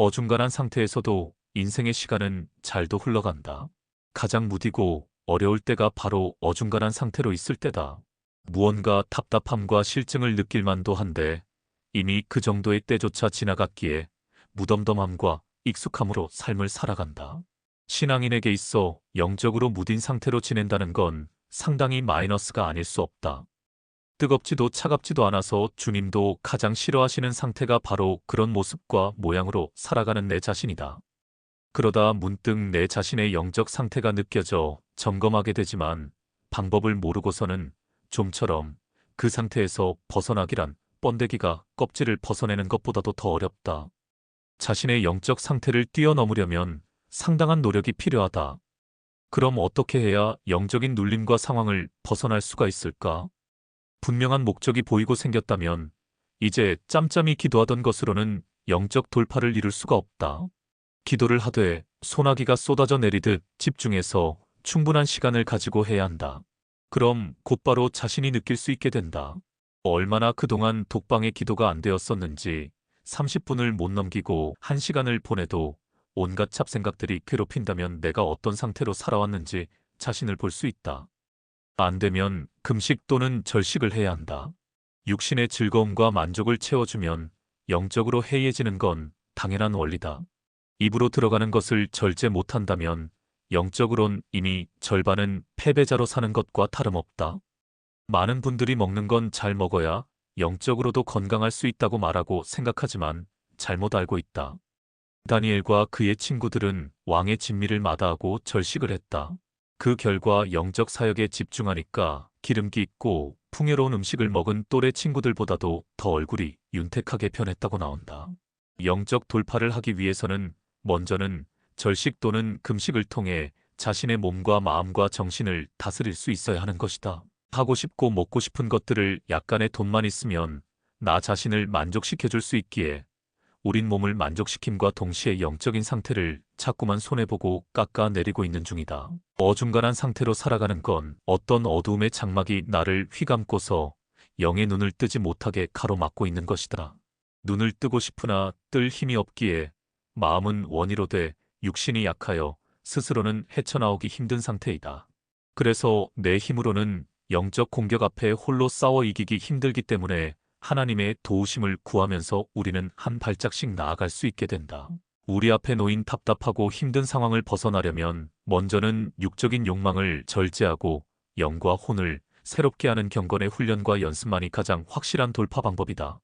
어중간한 상태에서도 인생의 시간은 잘도 흘러간다. 가장 무디고 어려울 때가 바로 어중간한 상태로 있을 때다. 무언가 답답함과 실증을 느낄 만도 한데 이미 그 정도의 때조차 지나갔기에 무덤덤함과 익숙함으로 삶을 살아간다. 신앙인에게 있어 영적으로 무딘 상태로 지낸다는 건 상당히 마이너스가 아닐 수 없다. 뜨겁지도 차갑지도 않아서 주님도 가장 싫어하시는 상태가 바로 그런 모습과 모양으로 살아가는 내 자신이다. 그러다 문득 내 자신의 영적 상태가 느껴져 점검하게 되지만 방법을 모르고서는 좀처럼 그 상태에서 벗어나기란 번데기가 껍질을 벗어내는 것보다도 더 어렵다. 자신의 영적 상태를 뛰어넘으려면 상당한 노력이 필요하다. 그럼 어떻게 해야 영적인 눌림과 상황을 벗어날 수가 있을까? 분명한 목적이 보이고 생겼다면 이제 짬짬이 기도하던 것으로는 영적 돌파를 이룰 수가 없다. 기도를 하되 소나기가 쏟아져 내리듯 집중해서 충분한 시간을 가지고 해야 한다. 그럼 곧바로 자신이 느낄 수 있게 된다. 얼마나 그동안 독방의 기도가 안 되었었는지 30분을 못 넘기고 1시간을 보내도 온갖 잡생각들이 괴롭힌다면 내가 어떤 상태로 살아왔는지 자신을 볼 수 있다. 안 되면 금식 또는 절식을 해야 한다. 육신의 즐거움과 만족을 채워주면 영적으로 해이해지는 건 당연한 원리다. 입으로 들어가는 것을 절제 못한다면 영적으론 이미 절반은 패배자로 사는 것과 다름없다. 많은 분들이 먹는 건 잘 먹어야 영적으로도 건강할 수 있다고 말하고 생각하지만 잘못 알고 있다. 다니엘과 그의 친구들은 왕의 진미를 마다하고 절식을 했다. 그 결과 영적 사역에 집중하니까 기름기 있고 풍요로운 음식을 먹은 또래 친구들보다도 더 얼굴이 윤택하게 변했다고 나온다. 영적 돌파를 하기 위해서는 먼저는 절식 또는 금식을 통해 자신의 몸과 마음과 정신을 다스릴 수 있어야 하는 것이다. 하고 싶고 먹고 싶은 것들을 약간의 돈만 있으면 나 자신을 만족시켜줄 수 있기에 우린 몸을 만족시킴과 동시에 영적인 상태를 자꾸만 손해보고 깎아내리고 있는 중이다. 어중간한 상태로 살아가는 건 어떤 어두움의 장막이 나를 휘감고서 영의 눈을 뜨지 못하게 가로막고 있는 것이다. 눈을 뜨고 싶으나 뜰 힘이 없기에 마음은 원이로 돼 육신이 약하여 스스로는 헤쳐나오기 힘든 상태이다. 그래서 내 힘으로는 영적 공격 앞에 홀로 싸워 이기기 힘들기 때문에 하나님의 도우심을 구하면서 우리는 한 발짝씩 나아갈 수 있게 된다. 우리 앞에 놓인 답답하고 힘든 상황을 벗어나려면 먼저는 육적인 욕망을 절제하고 영과 혼을 새롭게 하는 경건의 훈련과 연습만이 가장 확실한 돌파 방법이다.